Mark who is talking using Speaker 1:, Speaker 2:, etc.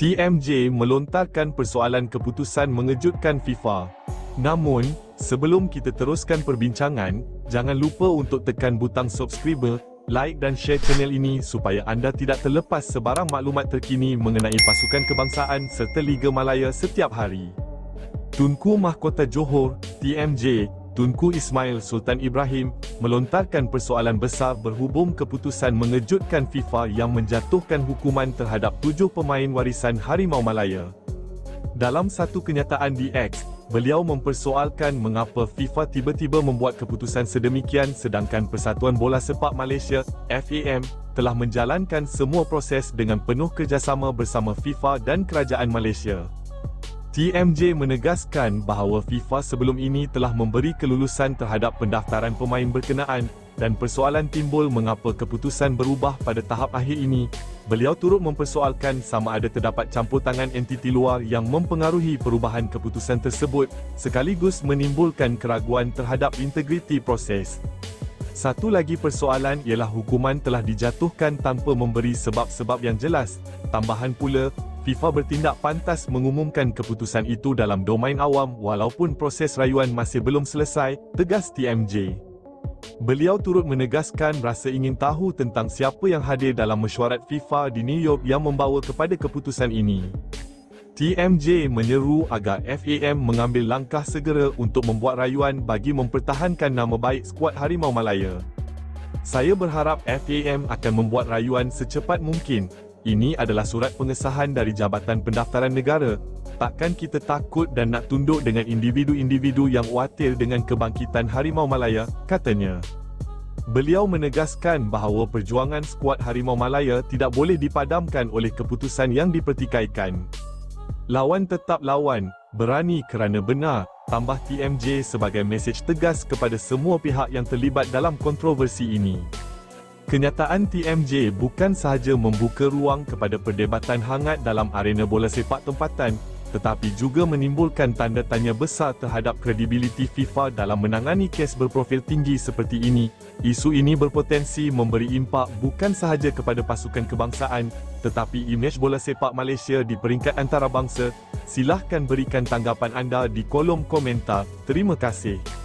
Speaker 1: TMJ melontarkan persoalan keputusan mengejutkan FIFA. Namun, sebelum kita teruskan perbincangan, jangan lupa untuk tekan butang subscriber, like dan share channel ini supaya anda tidak terlepas sebarang maklumat terkini mengenai pasukan kebangsaan serta Liga Malaya setiap hari. Tunku Mahkota Johor, TMJ, Tunku Ismail Sultan Ibrahim melontarkan persoalan besar berhubung keputusan mengejutkan FIFA yang menjatuhkan hukuman terhadap tujuh pemain warisan Harimau Malaya. Dalam satu kenyataan di X, beliau mempersoalkan mengapa FIFA tiba-tiba membuat keputusan sedemikian sedangkan Persatuan Bola Sepak Malaysia, FAM, telah menjalankan semua proses dengan penuh kerjasama bersama FIFA dan Kerajaan Malaysia. TMJ menegaskan bahawa FIFA sebelum ini telah memberi kelulusan terhadap pendaftaran pemain berkenaan dan persoalan timbul mengapa keputusan berubah pada tahap akhir ini. Beliau turut mempersoalkan sama ada terdapat campur tangan entiti luar yang mempengaruhi perubahan keputusan tersebut sekaligus menimbulkan keraguan terhadap integriti proses. Satu lagi persoalan ialah hukuman telah dijatuhkan tanpa memberi sebab-sebab yang jelas. Tambahan pula, FIFA bertindak pantas mengumumkan keputusan itu dalam domain awam walaupun proses rayuan masih belum selesai, tegas TMJ. Beliau turut menegaskan rasa ingin tahu tentang siapa yang hadir dalam mesyuarat FIFA di New York yang membawa kepada keputusan ini. TMJ menyeru agar FAM mengambil langkah segera untuk membuat rayuan bagi mempertahankan nama baik skuad Harimau Malaya. Saya berharap FAM akan membuat rayuan secepat mungkin ini adalah surat pengesahan dari Jabatan Pendaftaran Negara. Takkan kita takut dan nak tunduk dengan individu-individu yang khawatir dengan kebangkitan Harimau Malaya, katanya. Beliau menegaskan bahawa perjuangan skuad Harimau Malaya tidak boleh dipadamkan oleh keputusan yang dipertikaikan. Lawan tetap lawan, berani kerana benar, tambah TMJ sebagai mesej tegas kepada semua pihak yang terlibat dalam kontroversi ini. Kenyataan TMJ bukan sahaja membuka ruang kepada perdebatan hangat dalam arena bola sepak tempatan, tetapi juga menimbulkan tanda tanya besar terhadap kredibiliti FIFA dalam menangani kes berprofil tinggi seperti ini. Isu ini berpotensi memberi impak bukan sahaja kepada pasukan kebangsaan, tetapi imej bola sepak Malaysia di peringkat antarabangsa. Silahkan berikan tanggapan anda di kolom komentar. Terima kasih.